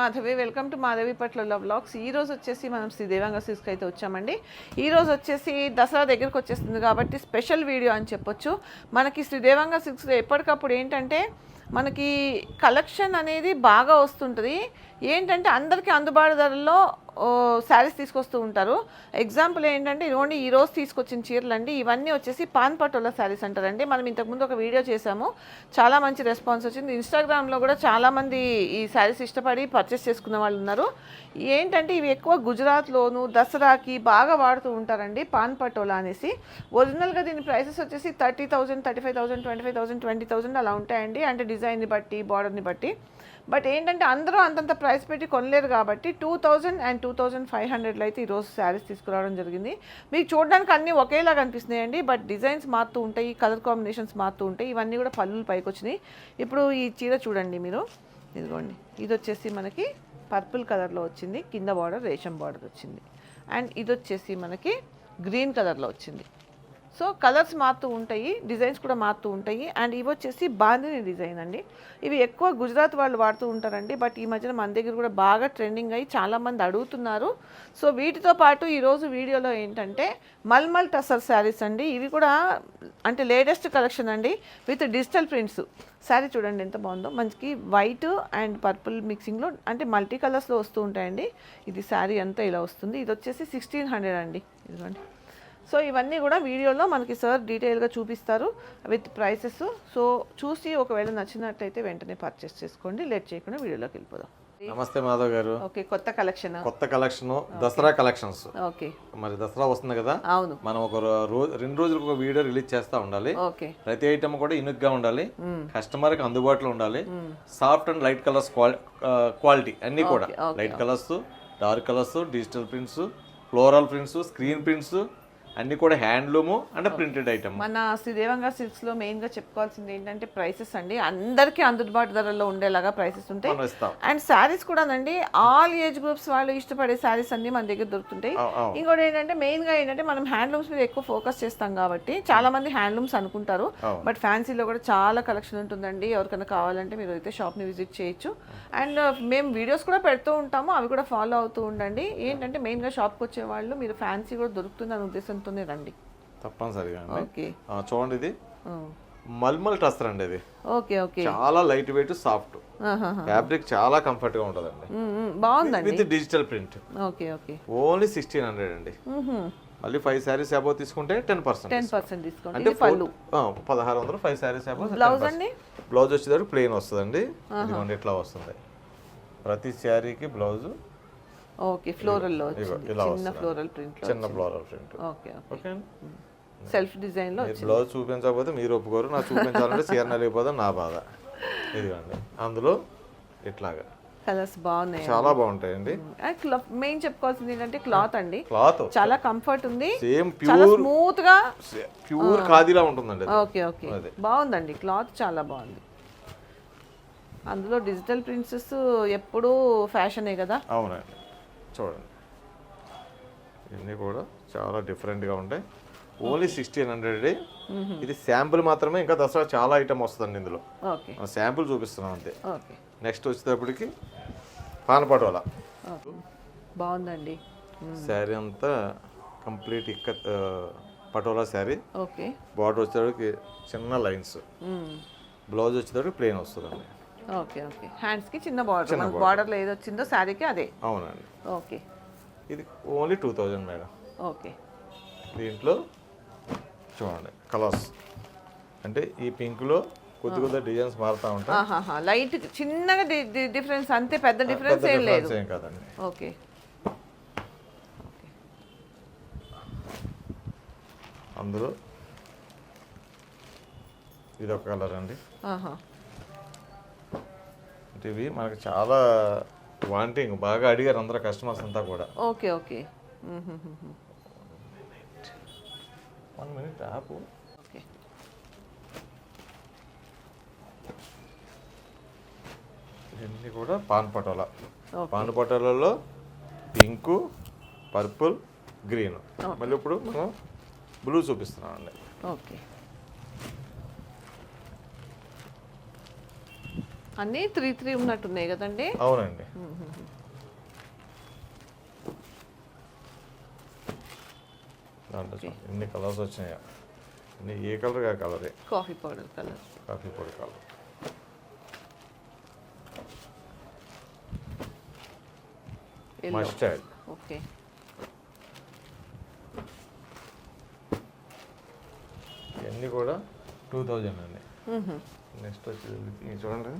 Madhavi welcome to Madhavi పట్ల blogs ఈ రోజు వచ్చేసి మనం శ్రీ దేవాంగ అయితే వచ్చామండి. ఈ రోజు వచ్చేసి దసరా దగ్గరకు వచ్చేస్తుంది కాబట్టి స్పెషల్ వీడియో అని చెప్పొచ్చు. మనకి శ్రీ దేవాంగ ఎప్పటికప్పుడు ఏంటంటే మనకి కలెక్షన్ అనేది బాగా వస్తుంటుంది. ఏంటంటే అందరికీ అందుబాటు ధరల్లో శారీస్ తీసుకొస్తూ ఉంటారు. ఎగ్జాంపుల్ ఏంటంటే ఇదిగోండి ఈ రోజు తీసుకొచ్చిన చీరలు అండి ఇవన్నీ వచ్చేసి పాన్ పటోలా శారీస్ అంటారండి. మనం ఇంతకుముందు ఒక వీడియో చేసాము చాలా మంచి రెస్పాన్స్ వచ్చింది. ఇన్స్టాగ్రామ్లో కూడా చాలామంది ఈ శారీస్ ఇష్టపడి పర్చేస్ చేసుకున్న వాళ్ళు ఉన్నారు. ఏంటంటే ఇవి ఎక్కువ గుజరాత్లోను దసరాకి బాగా వాడుతూ ఉంటారండి పాన్ పటోలా అనేసి. ఒరిజినల్గా దీని ప్రైసెస్ వచ్చేసి thirty thousand thirty five thousand twenty five thousand twenty thousand అలా ఉంటాయండి. అంటే డిజైన్ని బట్టి బార్డర్ని బట్టి. బట్ ఏంటంటే అందరూ అంతంత ప్రైస్ పెట్టి కొనలేరు కాబట్టి two thousand and two thousand five హండ్రెడ్లో అయితే ఈరోజు శారీస్ తీసుకురావడం జరిగింది. మీకు చూడడానికి అన్నీ ఒకేలాగా అనిపిస్తున్నాయండి. బట్ డిజైన్స్ మారుతూ ఉంటాయి కలర్ కాంబినేషన్స్ మారుతూ ఉంటాయి. ఇవన్నీ కూడా పళ్ళు పైకి వచ్చినాయి ఇప్పుడు ఈ చీర చూడండి మీరు. ఇదిగోండి. ఇది వచ్చేసి మనకి పర్పుల్ కలర్లో వచ్చింది. కింద బార్డర్ రేషం బార్డర్ వచ్చింది. అండ్ ఇది వచ్చేసి మనకి గ్రీన్ కలర్లో వచ్చింది. సో కలర్స్ మారుతూ ఉంటాయి డిజైన్స్ కూడా మారుతూ ఉంటాయి. అండ్ ఇవి వచ్చేసి బాందిని డిజైన్ అండి. ఇవి ఎక్కువ గుజరాత్ వాళ్ళు వాడుతూ ఉంటారండి. బట్ ఈ మధ్యన మన దగ్గర కూడా బాగా ట్రెండింగ్ అయ్యి చాలామంది అడుగుతున్నారు. సో వీటితో పాటు ఈరోజు వీడియోలో ఏంటంటే మల్మల్ టసర్ శారీస్ అండి. ఇవి కూడా అంటే లేటెస్ట్ కలెక్షన్ అండి. With digital prints. శారీ చూడండి ఎంత బాగుందో. మనకి వైట్ అండ్ పర్పుల్ మిక్సింగ్లో అంటే మల్టీ కలర్స్లో వస్తూ ఉంటాయండి. ఇది శారీ అంతా ఇలా వస్తుంది. ఇది వచ్చేసి సిక్స్టీన్ హండ్రెడ్ అండి. ఇదిగోండి. సో ఇవన్నీ కూడా వీడియోలో మనకి సార్ డీటెయిల్గా చూపిస్తారు విత్ ప్రైసెస్ సో చూసి ఒకవేళ నచ్చినట్టయితే వెంటనే పర్చేస్ చేసుకోండి. లేట్ చేయకుండా వీడియోలోకి వెళ్ళిపోదాం. నమస్తే మాధవ్ గారు. ఓకే కొత్త కలెక్షన్ కొత్త కలెక్షన్ దసరా కలెక్షన్స్ ఓకే మరి దసరా వస్తుంది కదా? అవును. మనం ఒక రోజు రెండు రోజులకు ఒక వీడియో రిలీజ్ చేస్తా ఉండాలి. ఓకే ప్రతి ఐటమ్ కూడా యూనిక్గా ఉండాలి. కస్టమర్కి అందుబాటులో ఉండాలి. Soft and light colours quality అన్ని కూడా. Light colours dark colours digital prints floral prints screen prints అన్ని కూడా హ్యాండ్లూమ్ అండ్ ప్రింటెడ్ ఐటమ్. మన శ్రీదేవంగా సిల్క్స్లో మెయిన్గా చెప్పుకోవాల్సింది ఏంటంటే ప్రైసెస్ అండి. అందరికీ అందుబాటు ధరల్లో ఉండేలాగా ప్రైసెస్ ఉంటాయి. అండ్ శారీస్ కూడానండి ఆల్ ఏజ్ గ్రూప్స్ వాళ్ళు ఇష్టపడే శారీస్ అన్ని మన దగ్గర దొరుకుతుంటాయి. ఇంకోటి ఏంటంటే మెయిన్గా ఏంటంటే మనం హ్యాండ్లూమ్స్ మీద ఎక్కువ ఫోకస్ చేస్తాం కాబట్టి చాలా మంది హ్యాండ్లూమ్స్ అనుకుంటారు. బట్ ఫ్యాన్సీలో కూడా చాలా కలెక్షన్ ఉంటుందండి. ఎవరికైనా కావాలంటే మీరు అయితే షాప్ని విజిట్ చేయొచ్చు. అండ్ మేము వీడియోస్ కూడా పెడుతూ ఉంటాము అవి కూడా ఫాలో అవుతూ ఉండండి. ఏంటంటే మెయిన్గా షాప్కి వచ్చే వాళ్ళు మీరు ఫ్యాన్సీ కూడా దొరుకుతుంది అనే ఉద్దేశంతోనే రండి. తప్పనిసరిగా అండి. ఓకే. చూడండి ఇది. మల్మల్ టస్టర్ అండి ఇది. Okay okay. చాలా లైట్ వెయిట్ సాఫ్ట్. ఫ్యాబ్రిక్ చాలా కంఫర్ట్గా ఉంటుందండి బాగుందండి. With digital print. Okay okay. Only sixteen hundred అండి. మళ్ళీ ఫైవ్ శారీస్ అబౌవ్ తీసుకుంటే ten percent ten percent discount. అంటే పళ్ళు. పదహారు వందలు ఫైవ్ శారీస్ అబౌవ్ బ్లౌజ్ అండి? బ్లౌజ్ వచ్చేసరికి ప్లెయిన్ వస్తుందండి. ఇదిగోండి ఇట్లా వస్తుంది. ప్రతి శారీకి బ్లౌజ్. ఓకే ఫ్లోరల్లో వచ్చింది. ఇలా చిన్న. ఫ్లోరల్ ప్రింట్ చిన్న floral print okay okay. Self డిజైన్లో బ్లౌజ్ చూపించకపోతే మీరు ఒప్పుకోరు నాకు చూపించాలంటే చీర నలిగిపోతే నా బాధ. ఇదిగోండి. అందులో ఇట్లాగా. కలర్స్ బాగున్నాయి? చాలా బాగుంటాయండి. మెయిన్ చెప్పుకోవాల్సింది ఏంటంటే క్లాత్ అండి. క్లాత్ చాలా కంఫర్ట్ ఉంది. సేమ్ చాలా ప్యూర్ స్మూత్గా ప్యూర్ ఖాదీలా ఉంటుందండి. Okay okay. అదే. బాగుందండి. క్లాత్ చాలా బాగుంది. అందులో డిజిటల్ ప్రింట్సెస్ ఎప్పుడూ ఫ్యాషనే కదా? అవునండి. చూడండి. ఇవన్నీ కూడా చాలా డిఫరెంట్గా ఉంటాయి. ఓన్లీ సిక్స్టీన్ హండ్రెడ్ ఇది శాంపుల్ మాత్రమే ఇంకా దసరా చాలా ఐటమ్ వస్తుందండి ఇందులో. శాంపుల్ చూపిస్తున్నాం అంతే. నెక్స్ట్ వచ్చేటప్పటికి పానపటోలా. ఓకే. బాగుందండి. శారీ అంతా కంప్లీట్ ఇక్క పటోలా శారీ ఓకే. బార్డర్ వచ్చేటప్పటికి చిన్న లైన్స్ బ్లౌజ్ వచ్చేటప్పటికి ప్లెయిన్ వస్తుందండి. Okay okay. హ్యాండ్స్కి చిన్న బార్డర్ మనకు బార్డర్లో ఏది వచ్చిందో శారీకి అదే. అవునండి. ఓకే. ఇది only two thousand madam okay. దీంట్లో చూడండి కలర్స్ అంటే ఈ పింక్లో కొద్ది కొద్ది డిజైన్స్ మారుతూ ఉంటాయి. లైట్ చిన్నగా డిఫరెన్స్ అంతే పెద్ద డిఫరెన్స్ ఏం లేదు. ఏం కాదండి. ఓకే. అందులో ఇది ఒక కలర్ అండి ఇవి మనకు చాలా వాంటింగ్ బాగా అడిగారు అందరూ కస్టమర్స్ అంతా కూడా. Okay okay. వన్ మినిట్ ఆపు. ఓకే. ఇవన్నీ కూడా పాన్ పటోలా. పాన్ పటోలలో పింకు పర్పుల్ గ్రీన్. మళ్ళీ ఇప్పుడు మనం బ్లూ చూపిస్తున్నాం అండి ఓకే. అన్నీ త్రీ త్రీ ఉన్నట్టున్నాయి కదండి? అవునండి. దాంట్లో ఎన్ని కలర్స్ వచ్చినాయా. అన్ని ఏ కలర్ కా కలరే? Coffee powder colour. కాఫీ పొడి కలర్. Mustard okay. ఇవన్నీ కూడా టూ థౌజండ్ అండి. నెక్స్ట్ వచ్చి ఇది చూడండి.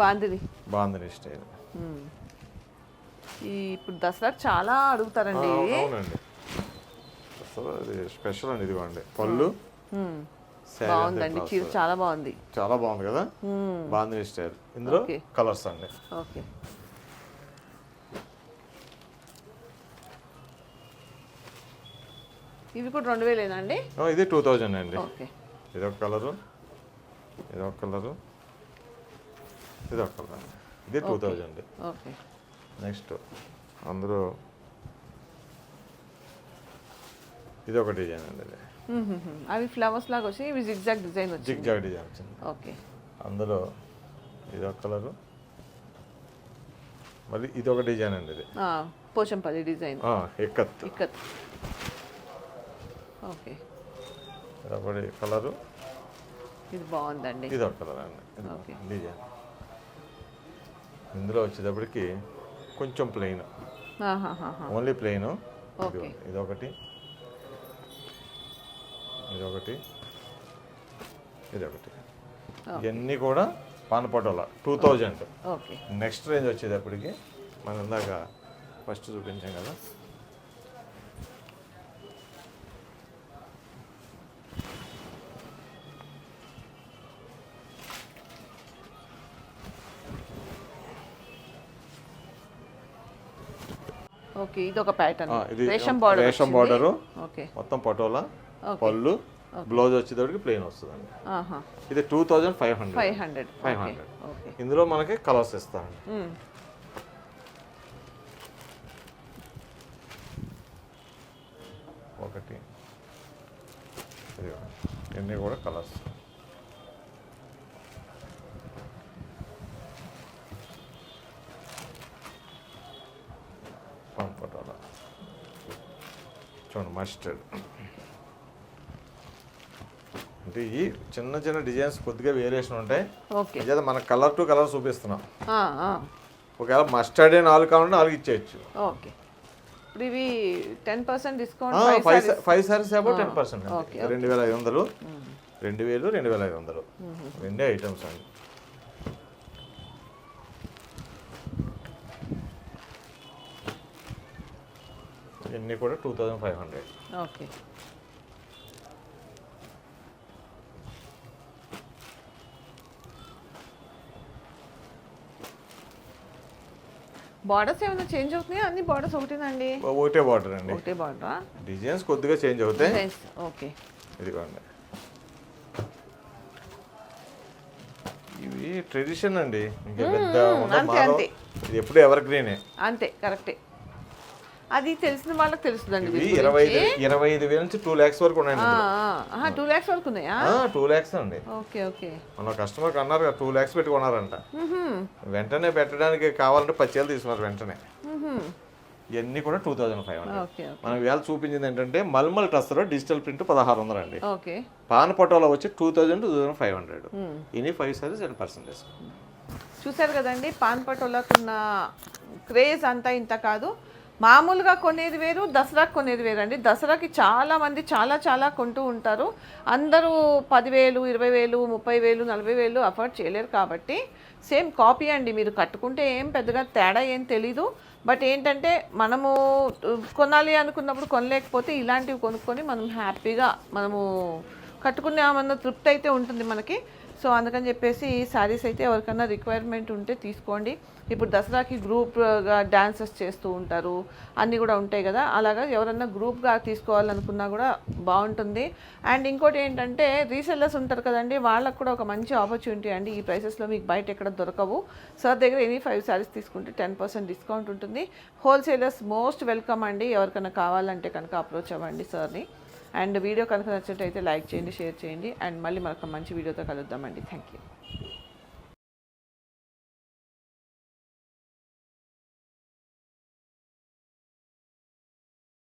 బాందిని బాందని స్టైల్. ఈ ఇప్పుడు దసరా చాలా అడుగుతారండి. అవునండి. స్పెషల్ అండి ఇదిగోండి పళ్ళు మ్మ్. saree బాగుందండి. చీర. చాలా బాగుంది. చాలా బాగుంది కదా? బాందని స్టైల్. ఇందులో. కలర్స్ అండి. ఓకే. ఇవి కూడా రెండు వేలేనా అండి? ఇది టూ థౌజండ్ అండి. ఓకే. ఇదొక కలరు ఇదొక కలరు. ఇదొక కలర్ అండి ఇది టూ థౌజండ్ ఓకే. నెక్స్ట్ అందులో ఇది ఒక డిజైన్ అండి ఇది. అవి ఫ్లవర్స్ లాగా వచ్చి ఇవి జిగ్జాగ్ డిజైన్ వచ్చింది. జిగ్ జాగ్ డిజైన్ వచ్చింది. ఓకే. అందులో ఇదొక కలరు. మళ్ళీ ఇదొక డిజైన్ అండి ఇది. ఆ, పోచంపల్లి డిజైన్. ఆ, ఎక్కత్. ఇక్కత్ ఓకే. కలరు. ఇది బాగుందండి. ఇదొక కలర్ అండి. ఇది ఓకే. డిజైన్. ఇందులో వచ్చేటప్పటికి కొంచెం ప్లెయిన్. Only plain. ఇదొకటి. ఇదొకటి. ఇదొకటి. ఇవన్నీ కూడా పానపటోల టూ థౌజండ్ నెక్స్ట్ రేంజ్ వచ్చేటప్పటికి మనం ఇందాక ఫస్ట్ చూపించాం కదా. ఓకే ఇది ఒక ప్యాటర్న్ ఆ, ఇది రేషం బార్డర్ రేషం బార్డరు ఓకే. మొత్తం పటోలా. పళ్ళు బ్లౌజ్ వచ్చేటప్పటికి ప్లెయిన్ వస్తుందండి. ఆహా. ఇది two thousand five hundred five hundred five hundred ఇందులో మనకి కలర్స్ ఇస్తామండి. ఒకటి. ఇవన్నీ కూడా కలర్స్ పటోలా చూడండి మస్టర్డ్ అంటే ఈ చిన్న చిన్న డిజైన్స్ కొద్దిగా వేరియేషన్ ఉంటాయి. మన కలర్ టు కలర్ చూపిస్తున్నాం. ఒకవేళ మస్టర్డ్ నాలుగు కావాలంటే నాలుగు ఇచ్చేయచ్చు. ఓకే. ఇప్పుడు ఇవి ten percent discount five saris. Ten percent రెండు వేల ఐదు వందలు రెండు వేలు రెండు వేల ఐదు వందలు. రెండే ఐటమ్స్ అండి. ఇవన్నీ కూడా two thousand five hundred. Okay. Borders ఏమైనా చేంజ్ అవుతున్నాయా? అన్ని బార్డర్స్ ఒకటేనండి ఒకటే బార్డర్ అండి. ఒకటే బార్డరా? డిజైన్స్ కొద్దిగా చేంజ్ అవుతాయి ఓకే. ఇదిగోండి. ఇవి ట్రెడిషన్ అండి. ఇంకా పెద్ద. ఇది ఎప్పుడు ఎవర్ గ్రీనే అంతే కరెక్టే. అది తెలిసిన వాళ్ళకి తెలుస్తుందండి ఇరవై ఐదు ఇరవై ఐదు వేల నుంచి టూ ల్యాక్స్ వరకు ఉన్నాయండి టూ ల్యాక్స్ వరకు ఉన్నాయా? టూ ల్యాక్స్ అండి. Okay okay. మన కస్టమర్కి అన్నారు కదా టూ ల్యాక్స్ పెట్టి కొన్నారంట. వెంటనే పెట్టడానికి కావాలంటే పచ్చేలు తీసుకున్నారు వెంటనే. ఇవన్నీ కూడా two thousand five hundred okay మనం ఇవాళ చూపించింది ఏంటంటే మల్మల్ టస్లో డిజిటల్ ప్రింట్ పదహారు వందలు అండి. ఓకే. పాన్ పటోలో వచ్చి two thousand two thousand five hundred ఇన్ని ఫైవ్ సారీస్ టెన్ పర్సెంటేజ్ చూసారు కదండి పాన్ పటోలకు ఉన్న క్రేజ్ అంతా ఇంత కాదు. మామూలుగా కొనేది వేరు దసరాకి కొనేది వేరు అండి దసరాకి చాలామంది చాలా చాలా కొంటూ ఉంటారు. అందరూ పదివేలు ఇరవై వేలు ముప్పై వేలు నలభై వేలు అఫోర్డ్ చేయలేరు కాబట్టి సేమ్ కాపీ అండి. మీరు కట్టుకుంటే ఏం పెద్దగా తేడా ఏం తెలీదు. బట్ ఏంటంటే మనము కొనాలి అనుకున్నప్పుడు కొనలేకపోతే ఇలాంటివి కొనుక్కొని మనం హ్యాపీగా మనము కట్టుకున్నామన్న తృప్తి అయితే ఉంటుంది మనకి. సో అందుకని చెప్పేసి శారీస్ అయితే ఎవరికైనా రిక్వైర్మెంట్ ఉంటే తీసుకోండి. ఇప్పుడు దసరాకి గ్రూప్గా uh, డ్యాన్సెస్ చేస్తూ ఉంటారు. అన్నీ కూడా ఉంటాయి కదా. అలాగా ఎవరన్నా గ్రూప్గా తీసుకోవాలనుకున్నా కూడా బాగుంటుంది. అండ్ ఇంకోటి ఏంటంటే రీసెల్లర్స్ ఉంటారు కదండి వాళ్ళకు కూడా ఒక మంచి ఆపర్చునిటీ అండి. ఈ ప్రైసెస్లో మీకు బయట ఎక్కడ దొరకవు. సార్ దగ్గర ఎనీ ఫైవ్ శారీస్ తీసుకుంటే టెన్ పర్సెంట్ డిస్కౌంట్ ఉంటుంది. హోల్సేలర్స్ మోస్ట్ వెల్కమ్ అండి. ఎవరికైనా కావాలంటే కనుక అప్రోచ్ అవ్వండి సార్ని. అండ్ వీడియో కనుక నచ్చినట్టయితే లైక్ చేయండి షేర్ చేయండి. అండ్ మళ్ళీ మరొక మంచి వీడియోతో కలుద్దామండి. Thank you.